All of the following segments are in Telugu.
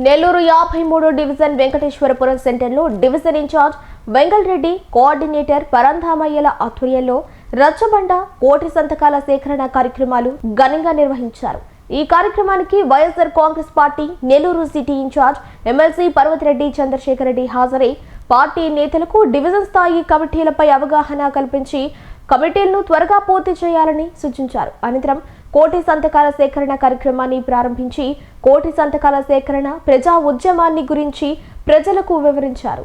నెల్లూరు యాభై మూడు డివిజన్ వెంకటేశ్వరపురం సెంటర్లో డివిజన్ ఇన్ఛార్జ్ వెంగళరెడ్డి కోఆర్డినేటర్ పరంధామయ్యల ఆధ్వర్యంలో రచ్చబండ కోటి సంతకాల సేకరణ కార్యక్రమాలు ఘనంగా నిర్వహించారు. ఈ కార్యక్రమానికి YSR Congress party Nellore city incharge MLC Parvathireddy Chandrasekhar Reddy హాజరై పార్టీ నేతలకు డివిజన్ స్థాయి కమిటీలపై అవగాహన కల్పించి కమిటీలను త్వరగా పూర్తి చేయాలని సూచించారు. అనంతరం కోటి సంతకాల సేకరణ కార్యక్రమాన్ని ప్రారంభించి కోటి సంతకాల సేకరణ ప్రజా ఉద్యమాన్ని గురించి ప్రజలకు వివరించారు.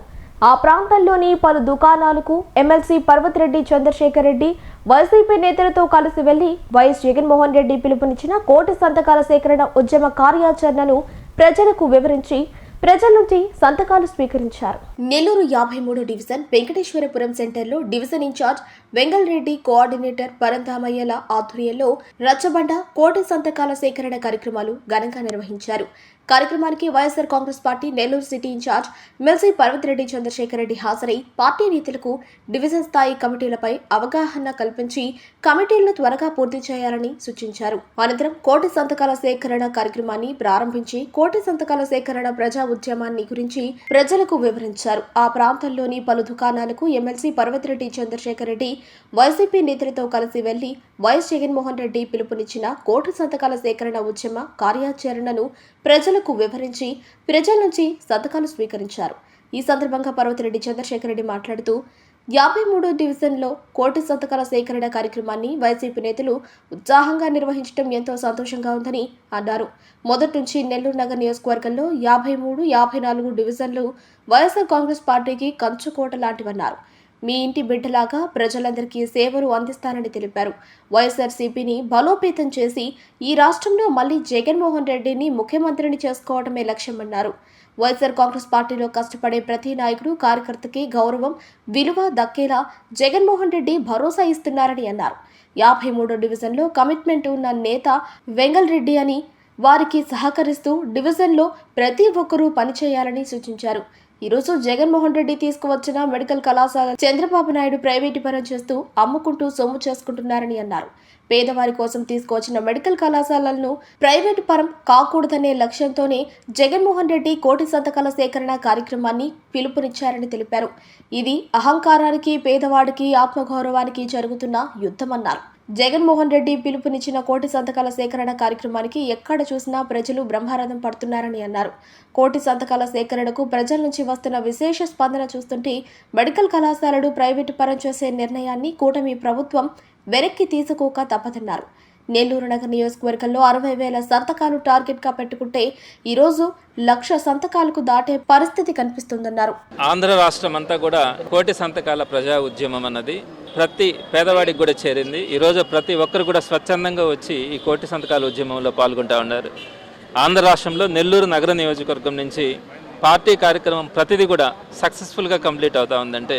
ఆ ప్రాంతంలోని పలు దుకాణాలకు ఎమ్మెల్సీ పర్వతిరెడ్డి చంద్రశేఖర్ రెడ్డి వైసీపీ నేతలతో కలిసి వెళ్ళి వైఎస్ జగన్మోహన్ రెడ్డి పిలుపునిచ్చిన కోటి సంతకాల సేకరణ ఉద్యమ కార్యాచరణను ప్రజలకు వివరించి ప్రజల నుంచి సంతకాలు స్వీకరించారు. నెల్లూరు యాభై మూడు డివిజన్ వెంకటేశ్వరపురం సెంటర్లో డివిజన్ ఇన్ఛార్జ్ వెంగల్రెడ్డి కోఆర్డినేటర్ పరంధామయ్యల ఆధ్వర్యంలో రచ్చబండ కోటి సంతకాల సేకరణ కార్యక్రమాలు ఘనంగా నిర్వహించారు. కార్యక్రమానికి YSR Congress party Nellore city incharge MLC Parvathireddy Chandrasekhar Reddy హాజరై పార్టీ నేతలకు డివిజన్ స్థాయి కమిటీలపై అవగాహన కల్పించి కమిటీలను త్వరగా పూర్తి చేయాలని సూచించారు. అనంతరం కోటి సంతకాల సేకరణ కార్యక్రమాన్ని ప్రారంభించి కోటి సంతకాల సేకరణ ప్రజా ఉద్యమాన్ని గురించి ప్రజలకు వివరించారు. ఆ ప్రాంతంలోని పలు దుకాణాలకు ఎమ్మెల్సీ పర్వతిరెడ్డి చంద్రశేఖర్ రెడ్డి వైసీపీ నేతలతో కలిసి వెళ్ళి వైఎస్ జగన్మోహన్ రెడ్డి పిలుపునిచ్చిన కోటి సంతకాల సేకరణ ఉద్యమ కార్యాచరణను ప్రజలకు వివరించి ప్రజల నుంచి సంతకాలు స్వీకరించారు. ఈ సందర్భంగా పర్వతిరెడ్డి చంద్రశేఖర్ రెడ్డి మాట్లాడుతూ యాభై మూడో డివిజన్లో కోటి సంతకాల సేకరణ కార్యక్రమాన్ని వైసీపీ నేతలు ఉత్సాహంగా నిర్వహించడం ఎంతో సంతోషంగా ఉందని అన్నారు. మొదటి నుంచి నెల్లూరు నగర్ నియోజకవర్గంలో యాభై మూడు యాభై నాలుగు డివిజన్లు వైఎస్ఆర్ కాంగ్రెస్ పార్టీకి కంచుకోట లాంటివన్నారు. మీ ఇంటి బిడ్డలాగా ప్రజలందరికీ సేవలు అందిస్తానని తెలిపారు. వైఎస్ఆర్సీపీని బలోపేతం చేసి ఈ రాష్ట్రంలో మళ్ళీ జగన్మోహన్ రెడ్డిని ముఖ్యమంత్రిని చేసుకోవడమే లక్ష్యమన్నారు. వైఎస్ఆర్ కాంగ్రెస్ పార్టీలో కష్టపడే ప్రతి నాయకుడు కార్యకర్తకి గౌరవం విలువ దక్కేలా జగన్మోహన్ రెడ్డి భరోసా ఇస్తున్నారని అన్నారు. యాభై మూడో డివిజన్లో కమిట్మెంట్ ఉన్న నేత వెంగల్ రెడ్డి అని వారికి సహకరిస్తూ డివిజన్లో ప్రతి ఒక్కరూ పనిచేయాలని సూచించారు. ఈరోజు జగన్మోహన్ రెడ్డి తీసుకువచ్చిన మెడికల్ కళాశాల చంద్రబాబు నాయుడు ప్రైవేటు పరం చేస్తూ అమ్ముకుంటూ సొమ్ము చేసుకుంటున్నారని అన్నారు. పేదవారి కోసం తీసుకువచ్చిన మెడికల్ కళాశాలలను ప్రైవేటు పరం కాకూడదనే లక్ష్యంతోనే జగన్మోహన్ రెడ్డి కోటి సంతకాల సేకరణ కార్యక్రమాన్ని పిలుపునిచ్చారని తెలిపారు. ఇది అహంకారానికి పేదవాడికి ఆత్మగౌరవానికి జరుగుతున్న యుద్ధమన్నారు. జగన్మోహన్ రెడ్డి పిలుపునిచ్చిన కోటి సంతకాల సేకరణ కార్యక్రమానికి ఎక్కడ చూసినా ప్రజలు బ్రహ్మరథం పడుతున్నారని అన్నారు. కోటి సంతకాల సేకరణకు ప్రజల నుంచి వస్తున్న విశేష స్పందన చూస్తుంటే మెడికల్ కళాశాలలు ప్రైవేటు పరం చేసే నిర్ణయాన్ని కూటమి ప్రభుత్వం వెనక్కి తీసుకోక తప్పదన్నారు. నెల్లూరు నగర నియోజకవర్గంలో అరవై వేల సంతకాలు టార్గెట్గా పెట్టుకుంటే ఈరోజు లక్ష సంతకాలకు దాటే పరిస్థితి కనిపిస్తుందన్నారు. ఆంధ్ర రాష్ట్రం అంతా కూడా కోటి సంతకాల ప్రజా ఉద్యమం అన్నది ప్రతి పేదవాడికి కూడా చేరింది. ఈరోజు ప్రతి ఒక్కరు కూడా స్వచ్ఛందంగా వచ్చి ఈ కోటి సంతకాల ఉద్యమంలో పాల్గొంటూ ఉన్నారు. ఆంధ్ర రాష్ట్రంలో నెల్లూరు నగర నియోజకవర్గం నుంచి పార్టీ కార్యక్రమం ప్రతిదీ కూడా సక్సెస్ఫుల్గా కంప్లీట్ అవుతా ఉందంటే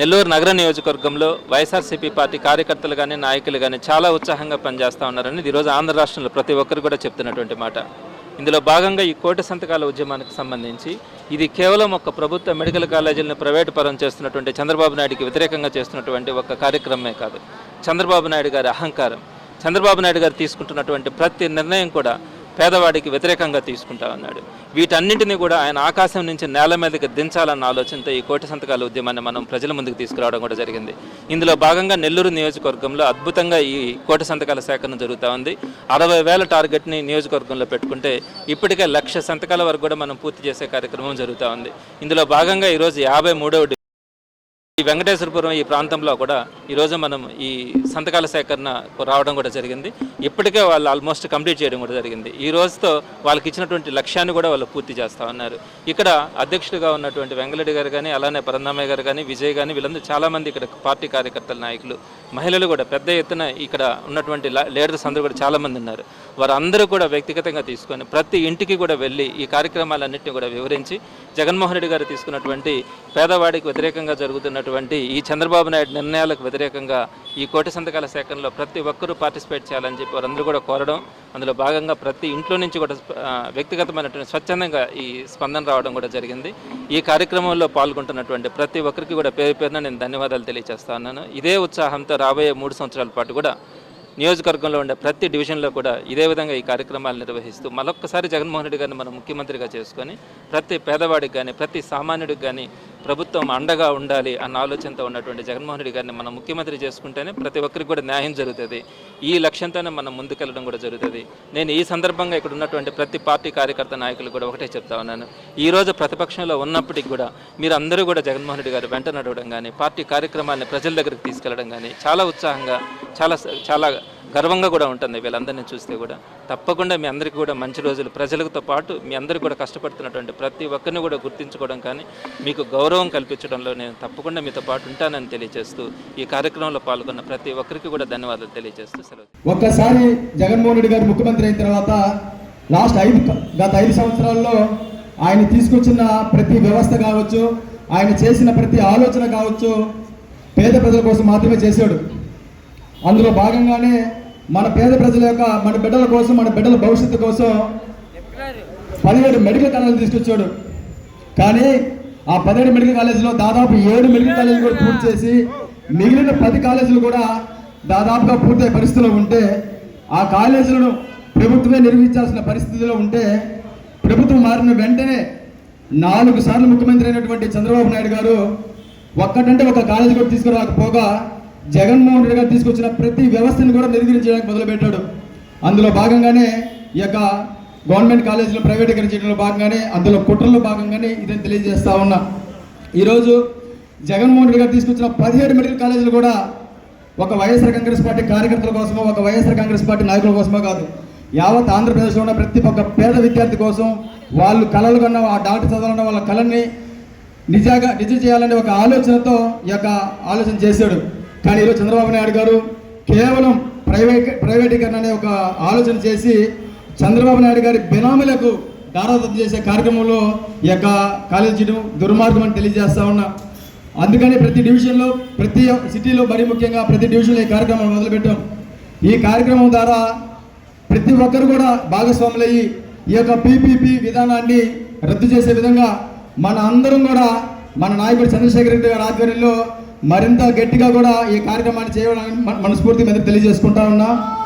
నెల్లూరు నగర నియోజకవర్గంలో వైఎస్ఆర్సీపీ పార్టీ కార్యకర్తలు కానీ నాయకులు కానీ చాలా ఉత్సాహంగా పనిచేస్తూ ఉన్నారని ఈరోజు ఆంధ్ర రాష్ట్రంలో ప్రతి ఒక్కరు కూడా చెప్తున్నటువంటి మాట. ఇందులో భాగంగా ఈ కోటి సంతకాల ఉద్యమానికి సంబంధించి ఇది కేవలం ఒక ప్రభుత్వ మెడికల్ కాలేజీలను ప్రైవేటు పరం చేస్తున్నటువంటి చంద్రబాబు నాయుడికి వ్యతిరేకంగా చేస్తున్నటువంటి ఒక కార్యక్రమమే కాదు. చంద్రబాబు నాయుడు గారి అహంకారం చంద్రబాబు నాయుడు గారు తీసుకుంటున్నటువంటి ప్రతి నిర్ణయం కూడా పేదవాడికి వ్యతిరేకంగా తీసుకుంటా ఉన్నాడు వీటన్నింటినీ కూడా ఆయన ఆకాశం నుంచి నేల మీదకి దించాలన్న ఆలోచనతో ఈ కోటి సంతకాల ఉద్యమాన్ని మనం ప్రజల ముందుకు తీసుకురావడం కూడా జరిగింది. ఇందులో భాగంగా నెల్లూరు నియోజకవర్గంలో అద్భుతంగా ఈ కోటి సంతకాల సేకరణ జరుగుతూ ఉంది. అరవై వేల టార్గెట్ని నియోజకవర్గంలో పెట్టుకుంటే ఇప్పటికే లక్ష సంతకాల వరకు కూడా మనం పూర్తి చేసే కార్యక్రమం జరుగుతూ ఉంది. ఇందులో భాగంగా ఈరోజు యాభై మూడవ ఈ వెంకటేశ్వరపురం ఈ ప్రాంతంలో కూడా ఈరోజు మనం ఈ సంతకాల సేకరణ రావడం కూడా జరిగింది. ఇప్పటికే వాళ్ళు ఆల్మోస్ట్ కంప్లీట్ చేయడం కూడా జరిగింది. ఈ రోజుతో వాళ్ళకి ఇచ్చినటువంటి లక్ష్యాన్ని కూడా వాళ్ళు పూర్తి చేస్తా ఉన్నారు. ఇక్కడ అధ్యక్షుడిగా ఉన్నటువంటి వెంగళరెడ్డి గారు కానీ అలానే పరందామయ్య గారు కానీ విజయ్ కానీ వీళ్ళందరూ చాలామంది ఇక్కడ పార్టీ కార్యకర్తల నాయకులు మహిళలు కూడా పెద్ద ఎత్తున ఇక్కడ ఉన్నటువంటి లీడర్స్ అందరూ కూడా చాలామంది ఉన్నారు. వారందరూ కూడా వ్యక్తిగతంగా తీసుకొని ప్రతి ఇంటికి కూడా వెళ్ళి ఈ కార్యక్రమాలన్నింటినీ కూడా వివరించి జగన్మోహన్ రెడ్డి గారు తీసుకున్నటువంటి పేదవాడికి వ్యతిరేకంగా జరుగుతున్నటువంటి ఈ చంద్రబాబు నాయుడు నిర్ణయాలకు వ్యతిరేకంగా ఈ కోటి సంతకాల సేకరణలో ప్రతి ఒక్కరూ పార్టిసిపేట్ చేయాలని చెప్పి వారందరూ కూడా కోరడం అందులో భాగంగా ప్రతి ఇంట్లో నుంచి కూడా వ్యక్తిగతమైనటువంటి స్వచ్ఛందంగా ఈ స్పందన రావడం కూడా జరిగింది. ఈ కార్యక్రమంలో పాల్గొంటున్నటువంటి ప్రతి ఒక్కరికి కూడా పేరు పేరున నేను ధన్యవాదాలు తెలియజేస్తా ఉన్నాను. ఇదే ఉత్సాహంతో రాబోయే మూడు సంవత్సరాల పాటు కూడా నియోజకవర్గంలో ఉండే ప్రతి డివిజన్లో కూడా ఇదే విధంగా ఈ కార్యక్రమాలు నిర్వహిస్తూ మరొక్కసారి జగన్మోహన్ రెడ్డి గారిని మనం ముఖ్యమంత్రిగా చేసుకొని ప్రతి పేదవాడికి కానీ ప్రతి సామాన్యుడికి కానీ ప్రభుత్వం అండగా ఉండాలి అన్న ఆలోచనతో ఉన్నటువంటి జగన్మోహన్ రెడ్డి గారిని మనం ముఖ్యమంత్రి చేసుకుంటేనే ప్రతి ఒక్కరికి కూడా న్యాయం జరుగుతుంది. ఈ లక్ష్యంతోనే మనం ముందుకెళ్ళడం కూడా జరుగుతుంది. నేను ఈ సందర్భంగా ఇక్కడ ఉన్నటువంటి ప్రతి పార్టీ కార్యకర్త నాయకులు కూడా ఒకటే చెప్తా ఉన్నాను. ఈరోజు ప్రతిపక్షంలో ఉన్నప్పటికీ కూడా మీరు అందరూ కూడా జగన్మోహన్ రెడ్డి గారు వెంట నడవడం కానీ పార్టీ కార్యక్రమాన్ని ప్రజల దగ్గరికి తీసుకెళ్ళడం కానీ చాలా ఉత్సాహంగా చాలా చాలా గర్వంగా కూడా ఉంటుంది వీళ్ళందరినీ చూస్తే కూడా. తప్పకుండా మీ అందరికీ కూడా మంచి రోజులు. ప్రజలతో పాటు మీ అందరికీ కూడా కష్టపడుతున్నటువంటి ప్రతి ఒక్కరిని కూడా గుర్తించుకోవడం కానీ మీకు గౌరవం కల్పించడంలో నేను తప్పకుండా మీతో పాటు ఉంటానని తెలియజేస్తూ ఈ కార్యక్రమంలో పాల్గొన్న ప్రతి ఒక్కరికి కూడా ధన్యవాదాలు తెలియజేస్తూ సెలవు. ఒక్కసారి జగన్మోహన్ రెడ్డి గారు ముఖ్యమంత్రి అయిన తర్వాత లాస్ట్ ఐదు గత ఐదు సంవత్సరాల్లో ఆయన తీసుకొచ్చిన ప్రతి వ్యవస్థ కావచ్చు ఆయన చేసిన ప్రతి ఆలోచన కావచ్చు పేద ప్రజల కోసం మాత్రమే చేశాడు. అందులో భాగంగానే మన పేద ప్రజల యొక్క మన బిడ్డల కోసం మన బిడ్డల భవిష్యత్తు కోసం పదిహేడు మెడికల్ కాలేజీలు తీసుకొచ్చాడు. కానీ ఆ పదిహేడు మెడికల్ కాలేజీలో దాదాపు ఏడు మెడికల్ కాలేజీలు కూడా పూర్తి చేసి మిగిలిన పది కాలేజీలు కూడా దాదాపుగా పూర్తయ్యే పరిస్థితిలో ఉంటే ఆ కాలేజీలను ప్రభుత్వమే నిర్వహించాల్సిన పరిస్థితిలో ఉంటే ప్రభుత్వం మారిన వెంటనే నాలుగు సార్లు ముఖ్యమంత్రి అయినటువంటి చంద్రబాబు నాయుడు గారు ఒక్కటంటే ఒక కాలేజీ కూడా తీసుకురాకపోగా జగన్మోహన్ రెడ్డి గారు తీసుకొచ్చిన ప్రతి వ్యవస్థను కూడా నిర్వహించడానికి మొదలుపెట్టాడు. అందులో భాగంగానే ఈ యొక్క గవర్నమెంట్ కాలేజీలో ప్రైవేటీకరించడంలో భాగంగానే అందులో కుట్రలో భాగంగానే ఇదని తెలియజేస్తా ఉన్నా. ఈరోజు జగన్మోహన్ రెడ్డి గారు తీసుకొచ్చిన పదిహేడు మెడికల్ కాలేజీలు కూడా ఒక వైఎస్ఆర్ కాంగ్రెస్ పార్టీ కార్యకర్తల కోసమో ఒక వైఎస్ఆర్ కాంగ్రెస్ పార్టీ నాయకుల కోసమో కాదు. యావత్ ఆంధ్రప్రదేశ్లో ఉన్న ప్రతి ఒక్క పేద విద్యార్థి కోసం వాళ్ళు కళలు కన్న ఆ డాక్టర్ చదవాలన్న వాళ్ళ కళని నిజాగా నిజం చేయాలనే ఒక ఆలోచనతో ఈ యొక్క ఆలోచన చేశాడు. కానీ ఈరోజు చంద్రబాబు నాయుడు గారు కేవలం ప్రైవేట్ ప్రైవేటీకరణ అనే ఒక ఆలోచన చేసి చంద్రబాబు నాయుడు గారి బినామీలకు దారాదత్తం చేసే కార్యక్రమంలో ఈ యొక్క కాలేజీ దుర్మార్గం అని తెలియజేస్తా ఉన్నా. అందుకని ప్రతి డివిజన్లో ప్రతి సిటీలో మరీ ముఖ్యంగా ప్రతి డివిజన్లో ఈ కార్యక్రమం మొదలుపెట్టాం. ఈ కార్యక్రమం ద్వారా ప్రతి ఒక్కరు కూడా భాగస్వాములయ్యి ఈ యొక్క పీపీపీ విధానాన్ని రద్దు చేసే విధంగా మన అందరం కూడా మన నాయకుడు చంద్రశేఖర రెడ్డి గారి ఆధ్వర్యంలో మరింత గట్టిగా కూడా ఈ కార్యక్రమాన్ని చేయాలని మన- మనస్ఫూర్తి మీద తెలియజేసుకుంటా ఉన్నా.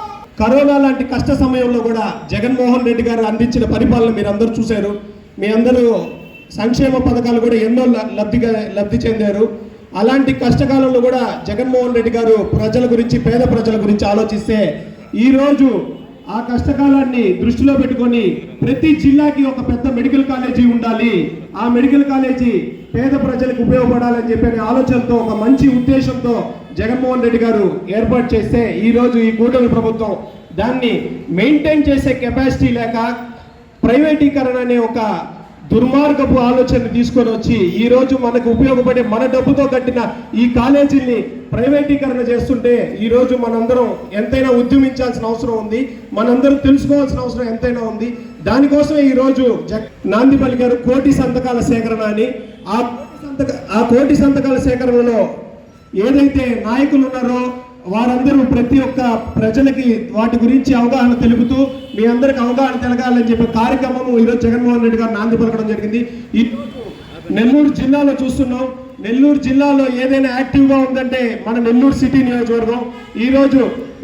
కరోనా లాంటి కష్ట సమయంలో కూడా జగన్మోహన్ రెడ్డి గారు అందించిన పరిపాలన మీరు అందరూ చూశారు. మీ అందరూ సంక్షేమ పథకాలు కూడా ఎన్నో ల- లబ్ధిగా లబ్ధి చెందారు. అలాంటి కష్టకాలంలో కూడా జగన్మోహన్ రెడ్డి గారు ప్రజల గురించి పేద ప్రజల గురించి ఆలోచిస్తే ఈరోజు ఆ కష్టకాలాన్ని దృష్టిలో పెట్టుకొని ప్రతి జిల్లాకి ఒక పెద్ద మెడికల్ కాలేజీ ఉండాలి. ఆ మెడికల్ కాలేజీ పేద ప్రజలకు ఉపయోగపడాలని చెప్పే ఆలోచనతో ఒక మంచి ఉద్దేశంతో జగన్మోహన్ రెడ్డి గారు ఏర్పాటు చేస్తే ఈరోజు ఈ కూటమి ప్రభుత్వం దాన్ని మెయింటైన్ చేసే కెపాసిటీ లేక ప్రైవేటీకరణ అనే ఒక దుర్మార్గపు ఆలోచన తీసుకొని వచ్చి ఈ రోజు మనకు ఉపయోగపడే మన డబ్బుతో కట్టిన ఈ కాలేజీని ప్రైవేటీకరణ చేస్తుంటే ఈరోజు మనందరం ఎంతైనా ఉద్యమించాల్సిన అవసరం ఉంది. మనందరం తెలుసుకోవాల్సిన అవసరం ఎంతైనా ఉంది. దానికోసమే ఈరోజు రోజు జగ్ నాంది పలికారు కోటి సంతకాల సేకరణ అని ఆ కోటి సంతక ఆ కోటి సంతకాల సేకరణలో ఏదైతే నాయకులు ఉన్నారో వారందరూ ప్రతి ఒక్క ప్రజలకి వాటి గురించి అవగాహన తెలుపుతూ మీ అందరికి అవగాహన తెలగాలని చెప్పే కార్యక్రమం ఈరోజు జగన్మోహన్ రెడ్డి గారు నాంది పలకడం జరిగింది. ఈ నెల్లూరు జిల్లాలో చూస్తున్నాం. నెల్లూరు జిల్లాలో ఏదైనా యాక్టివ్గా ఉందంటే మన నెల్లూరు సిటీ నియోజకవర్గం. ఈరోజు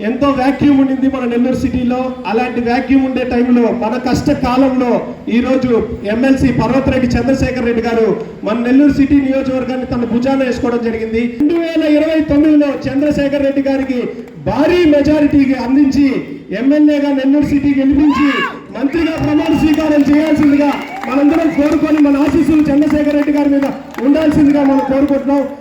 ఎంతో వ్యాక్యూమ్ ఉండింది మన నెల్లూరు సిటీలో. అలాంటి వ్యాక్యూమ్ ఉండే టైంలో మన కష్ట కాలంలో ఈరోజు ఎమ్మెల్సీ పర్వతరెడ్డి చంద్రశేఖర్ రెడ్డి గారు మన నెల్లూరు సిటీ నియోజకవర్గాన్ని తన భుజాన వేసుకోవడం జరిగింది. రెండు వేల ఇరవై తొమ్మిదిలో చంద్రశేఖర్ రెడ్డి గారికి భారీ మెజారిటీకి అందించి ఎమ్మెల్యేగా నెల్లూరు సిటీ గెలిపించి మంత్రిగా ప్రమాణ స్వీకారం చేయాల్సిందిగా మనందరం కోరుకొని మన ఆశీస్సులు చంద్రశేఖర్ రెడ్డి గారి మీద ఉండాల్సిందిగా మనం కోరుకుంటున్నాం.